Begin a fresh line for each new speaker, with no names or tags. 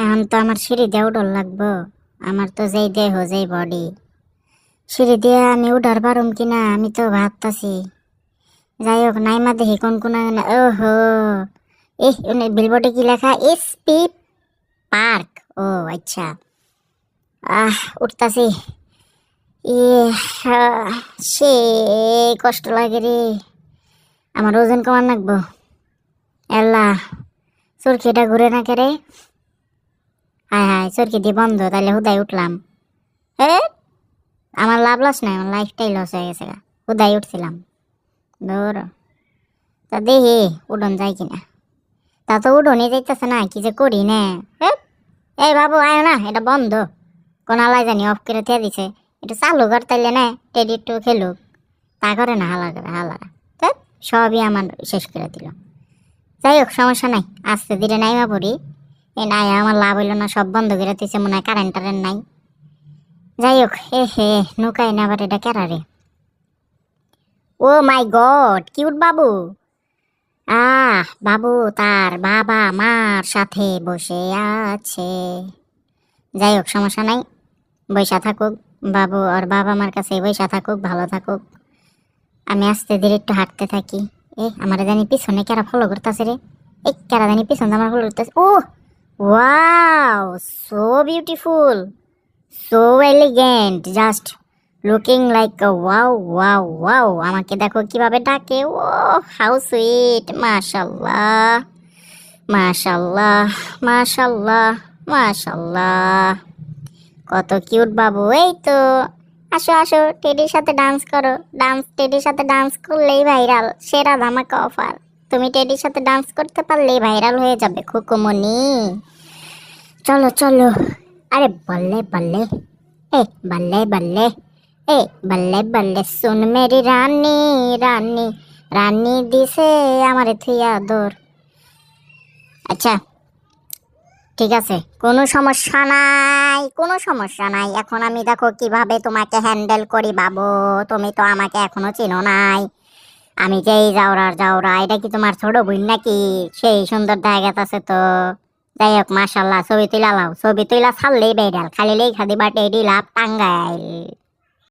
এখন তো আমার সিঁড়ি দিয়ে উঠল লাগবো। আমার তো যেই দেহ যেই বডি সিঁড়ি দিয়ে আমি উঠার পারুম কিনা আমি তো ভাবতাছি। যাই হোক নাইমা দেখি কোন কোন ওহো! এহ বিলবোর্ডে কি লেখা? এস পি পার্ক ও আচ্ছা। আহ উঠতাছি। আহ, সে কষ্ট লাগে রে। আমার ওজন কমান লাগবো। এল্লা চরকিটা ঘুরে না কে রে। হায় হায় চরকি দিয়ে বন্ধ? তাহলে হুদাই উঠলাম। হে আমার লাভ লস নাই, আমার লাইফটাই লস হয়ে গেছে গা। হুদাই উঠছিলাম। ধর। তা দেখি উডন যায় কিনা। তা তো উডনই যাইতেছে না, কি যে করি না। এই বাবু, আয় না, এটা বন্ধ। কোন আলাই জানি অফ করে থিয়া দিছে। একটু চালু কর তাইলে না টেডি একটু খেলুক। তা করে না, হালা করে, হালা সবই আমার শেষ করে দিল। যাই হোক, সমস্যা নাই, আস্তে ধীরে নাইমা পড়ি এই নাই, আমার লাভ হইল না, সব বন্ধ করে দিছে, মনে হয় কারেন্ট টারেন্ট নাই। যাই হোক এ হে, নৌকায় না আবার এটা কেরারে ও মাই গড, কিউট বাবু। আহ, বাবু, তার বাবা মার সাথে বসে আছে। যাই হোক, সমস্যা নাই বৈশা থাকুক। বাবু আর বাবা মার কাছে বৈশা থাকুক, ভালো থাকুক। আমি আস্তে ধীরে একটু হাঁটতে থাকি। এ, আমার জানি পিছনে কেরা ফলো করতেছে রে। এই কেরা জানি পিছনে আমার ফলো করতেছে। ও! Wow so beautiful so elegant just looking like wow wow wow আমাকে দেখো কীভাবে ডাকে। ও হাউ সুইট মাশাল্লাহ মাশাল্লাহ মাশাল্লাহ মাশাল্লাহ কত কিউট বাবু, এই তো। আসো আসো টেডির সাথে ডান্স করো। ডান্স টেডির সাথে ডান্স করলেই ভাইরাল সেরা ধামাকা অফার তুমি টেডির সাথে ডান্স করতে পারলে ভাইরাল হয়ে যাবে খুকুমনি চলো চলো। আরে বললে বললে। এ, বললে বললে। এ, বললে বললে, শুন মেরি রানী রানী। রানী দিছে আমারে থুইয়া দোর আচ্ছা ঠিক আছে। কোনো সমস্যা নাই, কোনো সমস্যা নাই। এখন আমি দেখো কীভাবে তোমাকে হ্যান্ডেল করি বাবু। তুমি তো আমাকে এখনও চিনো নাই। আমি যেই যাওরার যাওরা এটা কি তোমার ছোট বোন নাকি? সেই সুন্দর জায়গা আছে তো। যাই হোক মাসাল্লাহ ছবি তুলা লাও। ছবি তুলা ছাড়লেই বেড়াল খালি লেখা দিবা টেডি লাভ টাঙ্গাইল।